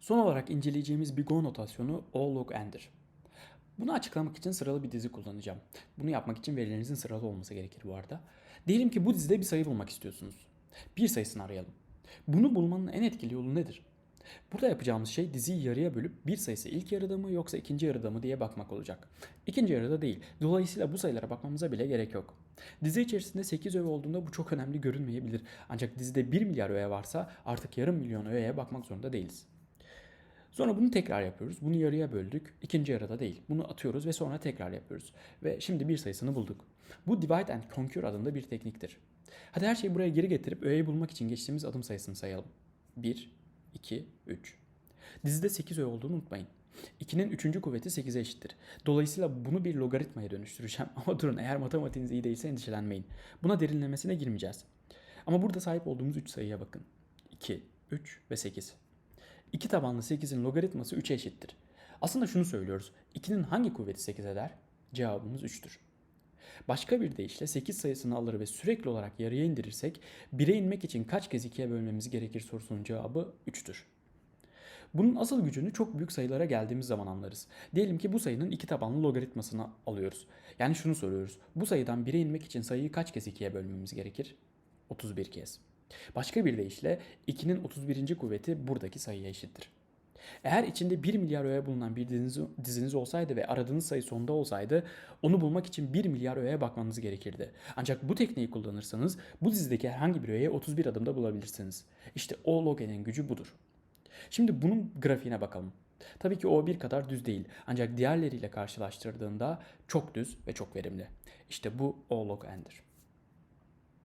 Son olarak inceleyeceğimiz bir Go notasyonu O log n'dir. Bunu açıklamak için sıralı bir dizi kullanacağım. Bunu yapmak için verilerinizin sıralı olması gerekir bu arada. Diyelim ki bu dizide bir sayı bulmak istiyorsunuz. Bir sayısını arayalım. Bunu bulmanın en etkili yolu nedir? Burada yapacağımız şey diziyi yarıya bölüp bir sayısı ilk yarıda mı yoksa ikinci yarıda mı diye bakmak olacak. İkinci yarıda değil. Dolayısıyla bu sayılara bakmamıza bile gerek yok. Dizi içerisinde 8 öğe olduğunda bu çok önemli görünmeyebilir. Ancak dizide 1 milyar öğe varsa artık yarım milyon öğeye bakmak zorunda değiliz. Sonra bunu tekrar yapıyoruz. Bunu yarıya böldük. İkinci yarıda değil. Bunu atıyoruz ve sonra tekrar yapıyoruz. Ve şimdi bir sayısını bulduk. Bu divide and conquer adında bir tekniktir. Hadi her şeyi buraya geri getirip öğeyi bulmak için geçtiğimiz adım sayısını sayalım. 1, 2, 3. Dizide 8 öğe olduğunu unutmayın. 2'nin 3. kuvveti 8'e eşittir. Dolayısıyla bunu bir logaritmaya dönüştüreceğim. Ama durun eğer matematiğiniz iyi değilse endişelenmeyin. Buna derinlemesine girmeyeceğiz. Ama burada sahip olduğumuz 3 sayıya bakın. 2, 3 ve 8. 2 tabanlı 8'in logaritması 3'e eşittir. Aslında şunu söylüyoruz. 2'nin hangi kuvveti 8 eder? Cevabımız 3'tür. Başka bir deyişle 8 sayısını alır ve sürekli olarak yarıya indirirsek 1'e inmek için kaç kez 2'ye bölmemiz gerekir sorusunun cevabı 3'tür. Bunun asıl gücünü çok büyük sayılara geldiğimiz zaman anlarız. Diyelim ki bu sayının iki tabanlı logaritmasını alıyoruz. Yani şunu soruyoruz. Bu sayıdan 1'e inmek için sayıyı kaç kez 2'ye bölmemiz gerekir? 31 kez. Başka bir deyişle 2'nin 31. kuvveti buradaki sayıya eşittir. Eğer içinde 1 milyar öğe bulunan bir diziniz, diziniz olsaydı ve aradığınız sayı sonda olsaydı onu bulmak için 1 milyar öğeye bakmanız gerekirdi. Ancak bu tekniği kullanırsanız bu dizideki herhangi bir öğeyi 31 adımda bulabilirsiniz. İşte o log n'in gücü budur. Şimdi bunun grafiğine bakalım. Tabii ki o bir kadar düz değil ancak diğerleriyle karşılaştırdığında çok düz ve çok verimli. İşte bu O log n'dir.